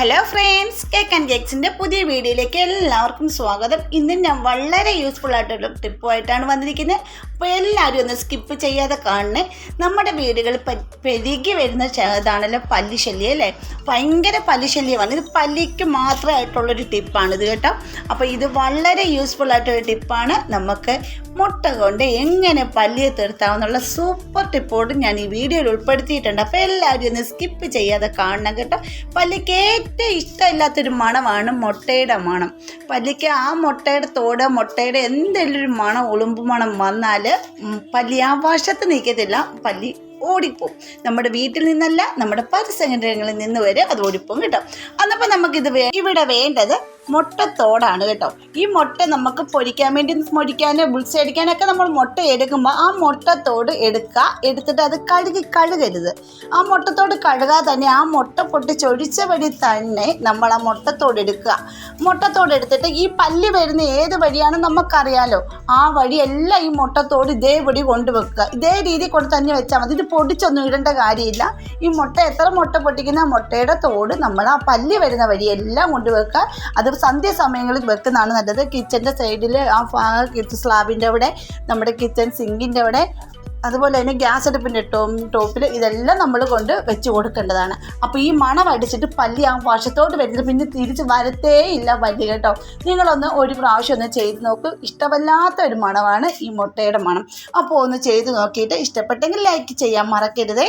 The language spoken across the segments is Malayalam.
ഹലോ ഫ്രണ്ട്സ് കേക്ക് ആൻഡ് കേക്സിന്റെ പുതിയ വീഡിയോയിലേക്ക് എല്ലാവർക്കും സ്വാഗതം. ഇന്ന് ഞാൻ വളരെ യൂസ്ഫുൾ ആയിട്ടുള്ള ടിപ്പുമായിട്ടാണ് വന്നിരിക്കുന്നത്. അപ്പോൾ എല്ലാവരും ഒന്ന് സ്കിപ്പ് ചെയ്യാതെ കാണണേ. നമ്മുടെ വീടുകളിൽ പ- പെരുകി വരുന്ന ചെറുതാണല്ലോ പല്ലിശല്യം അല്ലേ? ഭയങ്കര പല്ലിശല്യമാണ്. ഇത് പല്ലിക്ക് മാത്രമായിട്ടുള്ളൊരു ടിപ്പാണ് ഇത് കേട്ടോ. അപ്പോൾ ഇത് വളരെ യൂസ്ഫുൾ ആയിട്ടൊരു ടിപ്പാണ്. നമുക്ക് മുട്ട കൊണ്ട് എങ്ങനെ പല്ലിയെ തീർത്താവുന്നുള്ള സൂപ്പർ ടിപ്പോട് ഞാൻ ഈ വീഡിയോയിൽ ഉൾപ്പെടുത്തിയിട്ടുണ്ട്. അപ്പോൾ എല്ലാവരും ഒന്ന് സ്കിപ്പ് ചെയ്യാതെ കാണണം കേട്ടോ. പല്ലിക്ക് ഏറ്റവും ഇഷ്ടമില്ലാത്തൊരു മണമാണ് മുട്ടയുടെ മണം. പല്ലിക്ക് ആ മുട്ടയുടെ തോട് മുട്ടയുടെ എന്തെങ്കിലും ഒരു മണം ഉളുമ്പ് മണം വന്നാൽ പല്ലി. ആ വശത്ത് നീക്കത്തില്ല പല്ലി ഓടിപ്പോവും. നമ്മുടെ വീട്ടിൽ നിന്നല്ല നമ്മുടെ പരിസരങ്ങളിൽ നിന്ന് വരെ അത് ഓടിപ്പോവും കേട്ടോ. അന്നപ്പോൾ നമുക്കിത് വേ ഇവിടെ വേണ്ടത് മുട്ടത്തോടാണ് കേട്ടോ. ഈ മുട്ട നമുക്ക് പൊരിക്കാൻ വേണ്ടി പൊരിക്കാനോ ബുൾസ് അടിക്കാനൊക്കെ നമ്മൾ മുട്ട എടുക്കുമ്പോൾ ആ മുട്ടത്തോട് എടുക്കുക എടുത്തിട്ട് അത് കഴുകി കഴുകരുത്. ആ മുട്ടത്തോട് കഴുകാതെ തന്നെ ആ മുട്ട പൊട്ടിച്ചൊഴിച്ച വഴി തന്നെ നമ്മൾ ആ മുട്ടത്തോട് എടുക്കുക. മുട്ടത്തോട് എടുത്തിട്ട് ഈ പല്ല് വരുന്ന ഏത് വഴിയാണ് നമുക്കറിയാലോ. ആ വഴിയെല്ലാം ഈ മുട്ടത്തോട് ഇതേപടി കൊണ്ടുവെക്കുക. ഇതേ രീതി കൊണ്ട് തന്നെ വെച്ചാൽ മതി. ഇത് പൊടിച്ചൊന്നും ഇടേണ്ട കാര്യമില്ല. ഈ മുട്ട എത്ര മുട്ട പൊട്ടിക്കുന്ന മുട്ടയുടെ തോട് നമ്മൾ ആ പല്ല് വരുന്ന വഴി എല്ലാം കൊണ്ടുവെക്കുക. അത് സന്ധ്യ സമയങ്ങളിൽ വെക്കുന്നതാണ് നല്ലത്. കിച്ചന്റെ സൈഡിൽ ആ സ്ലാബിന്റെ അവിടെ നമ്മുടെ കിച്ചൺ സിങ്കിന്റെ അവിടെ അതുപോലെ തന്നെ ഗ്യാസ് അടുപ്പിന്റെ ടോ ടോപ്പിൽ ഇതെല്ലാം നമ്മൾ കൊണ്ട് വെച്ച് കൊടുക്കേണ്ടതാണ്. അപ്പോൾ ഈ മണം അടിച്ചിട്ട് പല്ലി ആ വശത്തോട്ട് വരുന്നത് പിന്നെ തിരിച്ച് വരത്തേ ഇല്ല പല്ലി കേട്ടോ. നിങ്ങളൊന്ന് ഒരു പ്രാവശ്യം ഒന്ന് ചെയ്ത് നോക്കൂ. ഇഷ്ടമല്ലാത്ത ഒരു മണമാണ് ഈ മുട്ടയുടെ മണം. അപ്പോൾ ഒന്ന് ചെയ്ത് നോക്കിയിട്ട് ഇഷ്ടപ്പെട്ടെങ്കിൽ ലൈക്ക് ചെയ്യാൻ മറക്കരുതേ.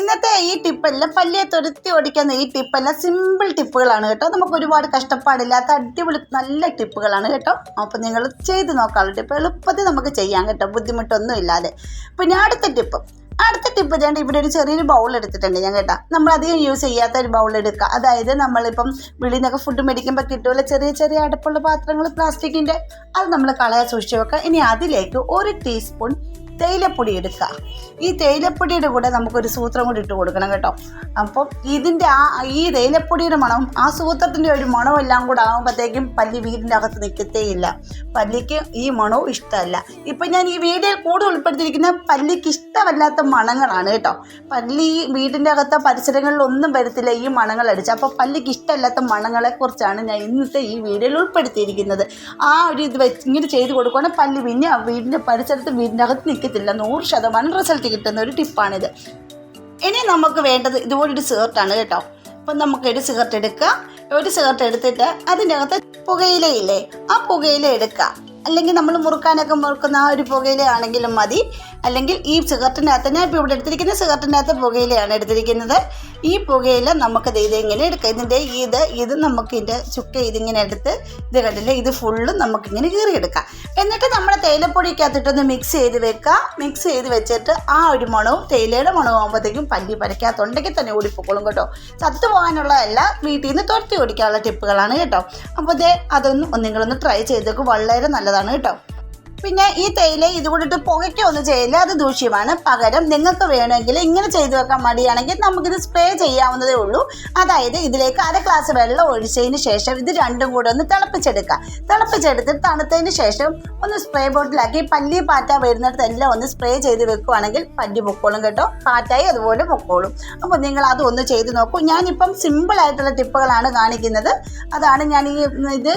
ഇന്നത്തെ ഈ ടിപ്പെല്ലാം പല്ലിയെ തുരുത്തി ഓടിക്കുന്ന ഈ ടിപ്പെല്ലാം സിമ്പിൾ ടിപ്പുകളാണ് കേട്ടോ. നമുക്ക് ഒരുപാട് കഷ്ടപ്പാടില്ലാത്ത അടിപൊളി നല്ല ടിപ്പുകളാണ് കേട്ടോ. അപ്പോൾ നിങ്ങൾ ചെയ്ത് നോക്കാനുള്ള ടിപ്പ് എളുപ്പത്തിൽ നമുക്ക് ചെയ്യാം കേട്ടോ. ബുദ്ധിമുട്ടൊന്നും ഇല്ലാതെ പിന്നെ അടുത്ത ടിപ്പ്. അടുത്ത ടിപ്പ് ചെയ്യേണ്ട ഇവിടെ ഒരു ചെറിയൊരു ബൗൾ എടുത്തിട്ടുണ്ട് ഞാൻ കേട്ടാ. നമ്മൾ അധികം യൂസ് ചെയ്യാത്ത ഒരു ബൗൾ എടുക്കുക. അതായത് നമ്മളിപ്പം വെളിയിൽ നിന്നൊക്കെ ഫുഡ് മേടിക്കുമ്പോൾ കിട്ടുമല്ലോ ചെറിയ ചെറിയ അടുപ്പുള്ള പാത്രങ്ങൾ പ്ലാസ്റ്റിക്കിന്റെ അത് നമ്മൾ കളയാൻ സൂക്ഷിച്ച് വെക്കുക. ഇനി അതിലേക്ക് ഒരു ടീസ്പൂൺ തേയിലപ്പൊടി എടുക്കുക ഈ തേയിലപ്പൊടിയുടെ കൂടെ നമുക്കൊരു സൂത്രം കൂടി ഇട്ട് കൊടുക്കണം കേട്ടോ. അപ്പം ഇതിന്റെ ആ ഈ തേയിലപ്പൊടിയുടെ മണവും ആ സൂത്രത്തിന്റെ ഒരു മണവും എല്ലാം കൂടെ ആകുമ്പോഴത്തേക്കും പല്ലി വീടിന്റെ അകത്ത് നിൽക്കത്തേയില്ല പല്ലിക്ക് ഈ മണവും ഇഷ്ടമല്ല. ഇപ്പം ഞാൻ ഈ വീഡിയോയിൽ കൂടുതൽ ഉൾപ്പെടുത്തിയിരിക്കുന്ന പല്ലിക്ക് ഇഷ്ടമല്ലാത്ത മണങ്ങളാണ് കേട്ടോ. പല്ലി ഈ വീടിന്റെ അകത്തെ പരിസരങ്ങളിലൊന്നും വരത്തില്ല ഈ മണങ്ങൾ അടിച്ച്. അപ്പോൾ പല്ലിക്ക് ഇഷ്ടമല്ലാത്ത മണങ്ങളെക്കുറിച്ചാണ് ഞാൻ ഇന്നത്തെ ഈ വീഡിയോയിൽ ഉൾപ്പെടുത്തിയിരിക്കുന്നത്. ആ ഒരു ഇത് വെച്ച് ഇങ്ങനെ ചെയ്ത് കൊടുക്കുകയാണെങ്കിൽ പല്ലി പിന്നെ വീടിന്റെ പരിസരത്ത് വീടിന്റെ അകത്ത് നിൽക്കത്തില്ല നൂറ് ശതമാനം റിസൾട്ട് കിട്ടുന്ന ഒരു ടിപ്പാണിത് ഇനി നമുക്ക് വേണ്ടത് ഇതുപോലൊരു സിഗർട്ടാണ് കേട്ടോ. അപ്പം നമുക്കൊരു സിഗർട്ട് എടുക്കുക ഒരു സിഗർട്ട് എടുത്തിട്ട് അതിന്റെ അകത്ത് പുകയിലയില്ലേ ആ പുകയില എടുക്കുക അല്ലെങ്കിൽ നമ്മൾ മുറുക്കാനൊക്കെ മുറുക്കുന്ന ആ ഒരു പുകയില ആണെങ്കിലും മതി. അല്ലെങ്കിൽ ഈ സിഗരറ്റിനകത്ത് ഞാൻ ഇപ്പോൾ ഇവിടെ എടുത്തിരിക്കുന്ന സിഗരറ്റിനകത്ത് പുകയിലയാണ് എടുത്തിരിക്കുന്നത്. ഈ പുകയില നമുക്ക് ഇത് ഇങ്ങനെ എടുക്കാം. ഇതിന്റെ ഇത് ഇത് നമുക്ക് ഇതിന്റെ ചുക്ക ഇതിങ്ങനെ എടുത്ത് ഇത് കണ്ടില്ലേ ഇത് ഫുള്ളും നമുക്കിങ്ങനെ കീറിയെടുക്കാം. എന്നിട്ട് നമ്മൾ തേയിലപ്പൊടിക്കകത്തിട്ടൊന്ന് മിക്സ് ചെയ്ത് വെക്കുക. മിക്സ് ചെയ്ത് വെച്ചിട്ട് ആ ഒരു മണവും തേയിലയുടെ മണവും ആകുമ്പോഴത്തേക്കും പല്ലി പരക്കാത്തുണ്ടെങ്കിൽ തന്നെ ഓടിപ്പോക്കോളും കേട്ടോ. ചത്തു പോകാനുള്ളതല്ല വീട്ടിൽ നിന്ന് തുരത്തി ഓടിക്കാനുള്ള ടിപ്പുകളാണ് കേട്ടോ. അപ്പോൾ ഇതേ അതൊന്നും നിങ്ങളൊന്ന് ട്രൈ ചെയ്തേക്കും. വളരെ നല്ലതാണ് കേട്ടോ. പിന്നെ ഈ തേയില ഇതുകൊണ്ടിട്ട് പുകയ്ക്കൊന്നും ചെയ്യില്ല. അത് ദൂഷ്യമാണ്. പകരം നിങ്ങൾക്ക് വേണമെങ്കിൽ ഇങ്ങനെ ചെയ്തു വെക്കാൻ മടിയാണെങ്കിൽ നമുക്കിത് സ്പ്രേ ചെയ്യാവുന്നതേ ഉള്ളൂ. അതായത് ഇതിലേക്ക് അര ഗ്ലാസ് വെള്ളം ഒഴിച്ചതിന് ശേഷം ഇത് രണ്ടും കൂടെ ഒന്ന് തിളപ്പിച്ചെടുക്കുക. തിളപ്പിച്ചെടുത്ത് തണുത്തതിന് ശേഷം ഒന്ന് സ്പ്രേ ബോട്ടിലാക്കി പല്ലി പാറ്റ വരുന്നിടത്തെല്ലാം ഒന്ന് സ്പ്രേ ചെയ്ത് വെക്കുവാണെങ്കിൽ പല്ലി പൊക്കോളും കേട്ടോ. പാറ്റായി അതുപോലെ പൊക്കോളും. അപ്പോൾ നിങ്ങൾ അത് ഒന്ന് ചെയ്ത് നോക്കൂ. ഞാനിപ്പം സിമ്പിൾ ആയിട്ടുള്ള ടിപ്പുകളാണ് കാണിക്കുന്നത്. അതാണ് ഞാൻ ഈ ഇത്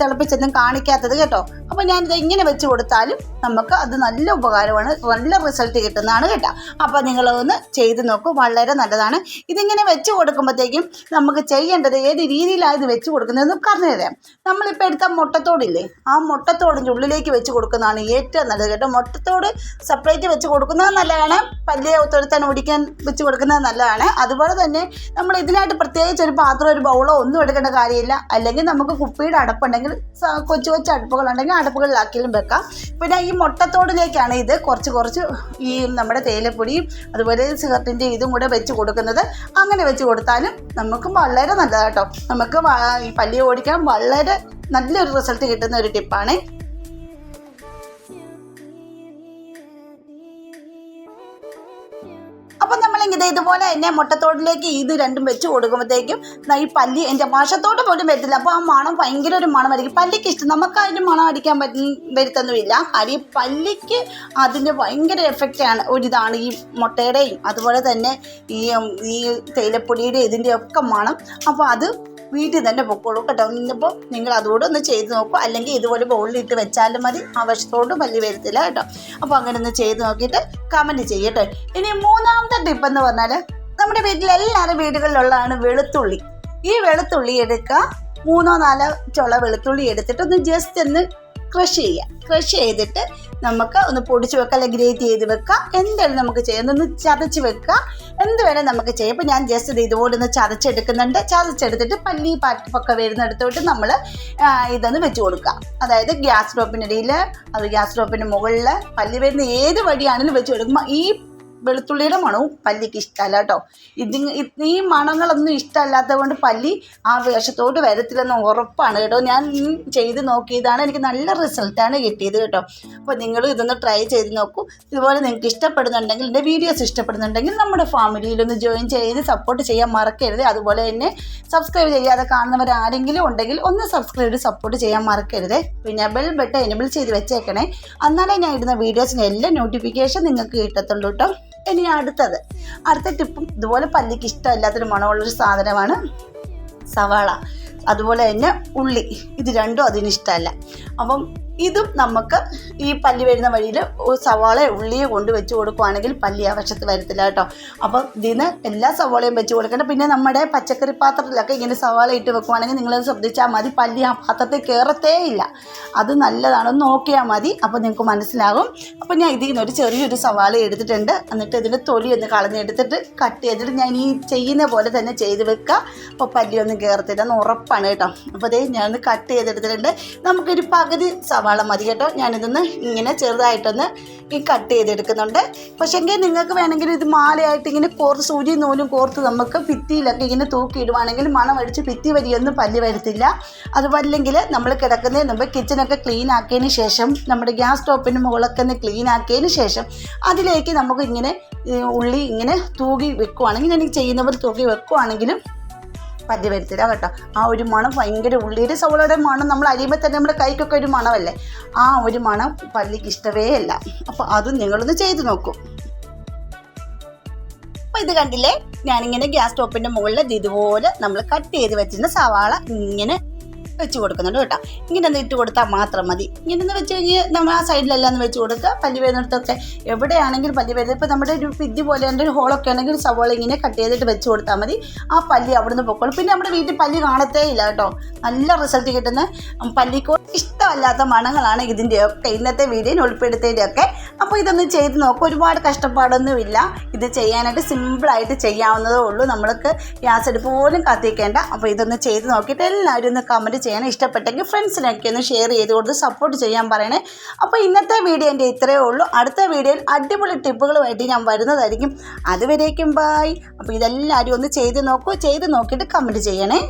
തിളപ്പിച്ചൊന്നും കാണിക്കാത്തത് കേട്ടോ. അപ്പോൾ ഞാനിത് ഇങ്ങനെ വെച്ച് കൊടുത്താലും നമുക്ക് അത് നല്ല ഉപകാരമാണ് നല്ല റിസൾട്ട് കിട്ടുന്നതാണ് കേട്ടോ. അപ്പോൾ നിങ്ങളൊന്ന് ചെയ്ത് നോക്കൂ വളരെ നല്ലതാണ്. ഇതിങ്ങനെ വെച്ച് കൊടുക്കുമ്പോഴത്തേക്കും നമുക്ക് ചെയ്യേണ്ടത് ഏത് രീതിയിലാണ് ഇത് വെച്ച് കൊടുക്കുന്നതെന്ന് പറഞ്ഞു തരാം നമ്മളിപ്പോൾ എടുത്ത മുട്ടത്തോടില്ലേ ആ മുട്ടത്തോടിന്റെ ഉള്ളിലേക്ക് വെച്ച് കൊടുക്കുന്നതാണ് ഏറ്റവും നല്ലത് കേട്ടോ. മുട്ടത്തോട് സെപ്പറേറ്റ് വെച്ച് കൊടുക്കുന്നത് നല്ലതാണ്. പല്ലിയെ തൊഴുത്താൻ ഓടിക്കാൻ വെച്ച് കൊടുക്കുന്നത് നല്ലതാണ്. അതുപോലെ തന്നെ നമ്മൾ ഇതിനായിട്ട് പ്രത്യേകിച്ച് ഒരു പാത്രം ഒരു ബൗളോ ഒന്നും എടുക്കേണ്ട കാര്യമില്ല. അല്ലെങ്കിൽ നമുക്ക് കുപ്പിയുടെ അടപ്പുണ്ടെങ്കിൽ കൊച്ചു കൊച്ചു അടുപ്പുകളുണ്ടെങ്കിൽ അടുപ്പുകളിലാക്കിയാലും വെക്കാം. പിന്നെ ഈ മുട്ടത്തോടിലേക്കാണ് ഇത് കുറച്ച് കുറച്ച് ഈ നമ്മുടെ തേയിലപ്പൊടിയും അതുപോലെ സിഗരറ്റിന്റെ ഇതും കൂടെ വെച്ച് കൊടുക്കുന്നത്. അങ്ങനെ വെച്ച് കൊടുത്താലും നമുക്ക് വളരെ നല്ലതാണ് കേട്ടോ. നമുക്ക് ഈ പല്ലി ഓടിക്കാൻ വളരെ നല്ലൊരു റിസൾട്ട് കിട്ടുന്ന ഒരു ടിപ്പാണ്. ഇത് ഇതുപോലെ എന്നെ മുട്ടത്തോട്ടിലേക്ക് ഇത് രണ്ടും വെച്ച് കൊടുക്കുമ്പോഴത്തേക്കും ഈ പല്ലി എന്റെ വശത്തോട്ട് പോലും വരത്തില്ല. അപ്പോൾ ആ മണം ഭയങ്കര ഒരു മണമായിരിക്കും. പല്ലിക്ക് ഇഷ്ടം. നമുക്ക് അതിന്റെ മണം അടിക്കാൻ പറ്റും വരുത്തൊന്നുമില്ല. കാര്യം പല്ലിക്ക് അതിന്റെ ഭയങ്കര എഫക്റ്റാണ് ഒരിതാണ് ഈ മുട്ടയുടെയും അതുപോലെ തന്നെ ഈ ഈ തേയിലപ്പൊടിയുടെ ഇതിന്റെയൊക്കെ മണം. അപ്പോൾ അത് വീട്ടിൽ തന്നെ പൊക്കോളൂ കേട്ടോ. ഇന്നിപ്പോൾ നിങ്ങൾ അതുകൂടെ ഒന്ന് ചെയ്ത് നോക്കൂ. അല്ലെങ്കിൽ ഇതുപോലെ ബൗളിലിട്ട് വെച്ചാലും മതി. ആ വലിയ വരത്തില്ല കേട്ടോ. അപ്പോൾ അങ്ങനെ ഒന്ന് ചെയ്ത് നോക്കിയിട്ട് കമന്റ് ചെയ്യട്ടെ. ഇനി മൂന്നാമത്തെ ടിപ്പ് എന്ന് പറഞ്ഞാൽ നമ്മുടെ വീട്ടിൽ എല്ലാവരും വീടുകളിലുള്ളതാണ് വെളുത്തുള്ളി. ഈ വെളുത്തുള്ളി എടുക്കുക. മൂന്നോ നാലോ ചുള വെളുത്തുള്ളി എടുത്തിട്ട് ഒന്ന് ജസ്റ്റ് ഒന്ന് ക്രഷ് ചെയ്യുക. ക്രഷ് ചെയ്തിട്ട് നമുക്ക് ഒന്ന് പൊടിച്ച് വെക്കുക അല്ലെങ്കിൽ ഗ്രേറ്റ് ചെയ്ത് വെക്കാം. എന്തായാലും നമുക്ക് ചെയ്യാം? ഒന്ന് ചതച്ച് വെക്കുക എന്ത് വേണേൽ നമുക്ക് ചെയ്യാം. ഇപ്പം ഞാൻ ജസ്റ്റ് ഇത് ഇതുപോലെ ഒന്ന് ചതച്ചെടുക്കുന്നുണ്ട്. ചതച്ചെടുത്തിട്ട് പല്ലി പാറ്റപ്പൊക്കെ വരുന്നിടത്തോട്ട് നമ്മൾ ഇതൊന്ന് വെച്ച് കൊടുക്കുക അതായത് ഗ്യാസ് സ്റ്റോപ്പിനിടയിൽ അത് ഗ്യാസ് സ്റ്റോപ്പിന്റെ മുകളിൽ പല്ലി വരുന്ന ഏത് വഴിയാണെങ്കിലും വെച്ച് കൊടുക്കുമ്പോൾ ഈ വെളുത്തുള്ളിയുടെ മണവും പല്ലിക്ക് ഇഷ്ടമല്ല കേട്ടോ. ഇത് ഈ മണങ്ങളൊന്നും ഇഷ്ടമല്ലാത്തത് കൊണ്ട് പല്ലി ആ വേഷത്തോട്ട് വരത്തില്ലെന്ന് ഉറപ്പാണ് കേട്ടോ. ഞാൻ ചെയ്ത് നോക്കിയതാണ്. എനിക്ക് നല്ല റിസൾട്ടാണ് കിട്ടിയത് കേട്ടോ. അപ്പോൾ നിങ്ങൾ ഇതൊന്ന് ട്രൈ ചെയ്ത് നോക്കൂ. ഇതുപോലെ നിങ്ങൾക്ക് ഇഷ്ടപ്പെടുന്നുണ്ടെങ്കിൽ എന്റെ വീഡിയോസ് ഇഷ്ടപ്പെടുന്നുണ്ടെങ്കിൽ നമ്മുടെ ഫാമിലിയിലൊന്ന് ജോയിൻ ചെയ്ത് സപ്പോർട്ട് ചെയ്യാൻ മറക്കരുത്. അതുപോലെ തന്നെ സബ്സ്ക്രൈബ് ചെയ്യാതെ കാണുന്നവർ ആരെങ്കിലും ഉണ്ടെങ്കിൽ ഒന്ന് സബ്സ്ക്രൈബ് ചെയ്ത് സപ്പോർട്ട് ചെയ്യാൻ മറക്കരുത്. പിന്നെ ബെൽ ബട്ടൺ എനബിൾ ചെയ്ത് വെച്ചേക്കണേ. എന്നാലേ ഞാൻ ഇടുന്ന വീഡിയോസിന് എല്ലാ നോട്ടിഫിക്കേഷൻ നിങ്ങൾക്ക് കിട്ടത്തുള്ളൂ കേട്ടോ. ഇനി അടുത്തത്. അടുത്ത ടിപ്പും ഇതുപോലെ പല്ലിക്ക് ഇഷ്ടമില്ലാത്തൊരു മണമുള്ളൊരു സാധനമാണ് സവാള. അതുപോലെ തന്നെ ഉള്ളി. ഇത് രണ്ടും അതിനിഷ്ടമല്ല അപ്പം ഇതും നമുക്ക് ഈ പല്ലി വരുന്ന വഴിയിൽ സവാള ഉള്ളിയെ കൊണ്ട് വെച്ച് കൊടുക്കുവാണെങ്കിൽ പല്ലി ആ വശത്ത് വരത്തില്ല കേട്ടോ. അപ്പം ഇതിന് എല്ലാ സവാളയും വെച്ച് കൊടുക്കേണ്ട. പിന്നെ നമ്മുടെ പച്ചക്കറി പാത്രത്തിലൊക്കെ ഇങ്ങനെ സവാള ഇട്ട് വെക്കുവാണെങ്കിൽ നിങ്ങളത് ശ്രദ്ധിച്ചാൽ മതി. പല്ലി ആ പാത്രത്തിൽ കയറത്തേ ഇല്ല. അത് നല്ലതാണ്. നോക്കിയാൽ മതി. അപ്പോൾ നിങ്ങൾക്ക് മനസ്സിലാകും. അപ്പോൾ ഞാൻ ഇതിൽ നിന്നൊരു ചെറിയൊരു സവാള എടുത്തിട്ടുണ്ട്. എന്നിട്ട് ഇതിന്റെ തൊലി ഒന്ന് കളഞ്ഞെടുത്തിട്ട് കട്ട് ചെയ്തിട്ട് ഞാൻ ഈ ചെയ്യുന്ന പോലെ തന്നെ ചെയ്ത് വെക്കുക അപ്പോൾ പല്ലിയൊന്നും കയറത്തില്ല എന്ന് ഉറപ്പാണ് കേട്ടോ. അപ്പോൾ അതേ ഞാനൊന്ന് കട്ട് ചെയ്തെടുത്തിട്ടുണ്ട്. നമുക്കൊരു പകുതി സവാള മതി കേട്ടോ. ഞാനിതൊന്ന് ഇങ്ങനെ ചെറുതായിട്ടൊന്ന് ഈ കട്ട് ചെയ്തെടുക്കുന്നുണ്ട്. പക്ഷേങ്കിൽ നിങ്ങൾക്ക് വേണമെങ്കിൽ ഇത് മാലയായിട്ട് ഇങ്ങനെ കോർത്ത് സൂചി നൂലും കോർത്ത് നമുക്ക് ഭിത്തിയിലൊക്കെ ഇങ്ങനെ തൂക്കിയിടുവാണെങ്കിൽ മണം അടിച്ച് ഭിത്തി വരിയൊന്നും പല്ല് വരുത്തില്ല. അതുമല്ലെങ്കിൽ നമ്മൾ കിടക്കുന്നതിന് മുമ്പ് കിച്ചണൊക്കെ ക്ലീൻ ആക്കിയതിന് ശേഷം നമ്മുടെ ഗ്യാസ് സ്റ്റോപ്പിന് മുകളൊക്കെ ഒന്ന് ക്ലീൻ ആക്കിയതിന് ശേഷം അതിലേക്ക് നമുക്ക് ഇങ്ങനെ ഉള്ളി ഇങ്ങനെ തൂകി വെക്കുവാണെങ്കിൽ ഞാൻ ചെയ്യുന്നവർ തൂക്കി തൂകി വെക്കുവാണെങ്കിലും പല്ല് വരുത്തില്ല കേട്ടോ. ആ ഒരു മണം ഭയങ്കര ഉള്ളിയുടെ സവളയുടെ മണം നമ്മൾ അരിയുമ്പോൾ തന്നെ നമ്മുടെ കൈക്കൊക്കെ ഒരു മണമല്ലേ? ആ ഒരു മണം പല്ലിക്ക് ഇഷ്ടമേ അല്ല. അപ്പോൾ അതും നിങ്ങളൊന്ന് ചെയ്ത് നോക്കും. അപ്പോൾ ഇത് കണ്ടില്ലേ? ഞാനിങ്ങനെ ഗ്യാസ് സ്റ്റോപ്പിന്റെ മുകളിൽ ഇത് ഇതുപോലെ നമ്മൾ കട്ട് ചെയ്ത് വെച്ചിരുന്ന സവാള ഇങ്ങനെ വെച്ച് കൊടുക്കുന്നുണ്ട് കേട്ടോ. ഇങ്ങനെ ഒന്ന് ഇട്ട് കൊടുത്താൽ മാത്രം മതി. ഇങ്ങനെ ഒന്ന് വെച്ച് കഴിഞ്ഞ് നമ്മൾ ആ സൈഡിലെല്ലാം ഒന്ന് വെച്ച് കൊടുക്കുക. പല്ല് വരുന്നിടത്തൊക്കെ എവിടെയാണെങ്കിലും പല്ല് വരുന്നത് ഇപ്പോൾ നമ്മുടെ ഒരു പിദ്ധി പോലെ ഉണ്ട് ഒരു ഹോളൊക്കെ ആണെങ്കിൽ സവോള ഇങ്ങനെ കട്ട് ചെയ്തിട്ട് വെച്ച് കൊടുത്താൽ മതി. ആ പല്ലി അവിടെ നിന്ന് പൊക്കോളും. പിന്നെ നമ്മുടെ വീട്ടിൽ പല്ലി കാണത്തേ ഇല്ല കേട്ടോ. നല്ല റിസൾട്ട് കിട്ടുന്ന പല്ലിക്കോ ഇഷ്ടമല്ലാത്ത മണങ്ങളാണ് ഇതിന്റെയൊക്കെ ഇന്നത്തെ വീഡിയോയിൽ ഉൾപ്പെടുത്തിയതിന്റെയൊക്കെ. അപ്പോൾ ഇതൊന്ന് ചെയ്ത് നോക്കുക ഒരുപാട് കഷ്ടപ്പാടൊന്നുമില്ല. ഇത് ചെയ്യാനായിട്ട് സിമ്പിളായിട്ട് ചെയ്യാവുന്നതേ ഉള്ളൂ. നമ്മൾക്ക് ഗ്യാസ് അടുപ്പ് പോലും കത്തിക്കേണ്ട. അപ്പോൾ ഇതൊന്ന് ചെയ്ത് നോക്കിയിട്ട് എല്ലാവരും ഒന്ന് കമന്റ് ചെയ്യണം. ഇഷ്ടപ്പെട്ടെങ്കിൽ ഫ്രണ്ട്സിനൊക്കെ ഒന്ന് ഷെയർ ചെയ്ത് കൊടുത്ത് സപ്പോർട്ട് ചെയ്യാൻ പറയണേ. അപ്പോൾ ഇന്നത്തെ വീഡിയോ എന്റെ ഇത്രയേ ഉള്ളൂ. അടുത്ത വീഡിയോയിൽ അടിപൊളി ടിപ്പുകളുമായിട്ട് ഞാൻ വരുന്നതായിരിക്കും. അതുവരേക്കും ബായ് അപ്പോൾ ഇതെല്ലാവരും ഒന്ന് ചെയ്ത് നോക്കൂ. ചെയ്ത് നോക്കിയിട്ട് കമന്റ് ചെയ്യണേ.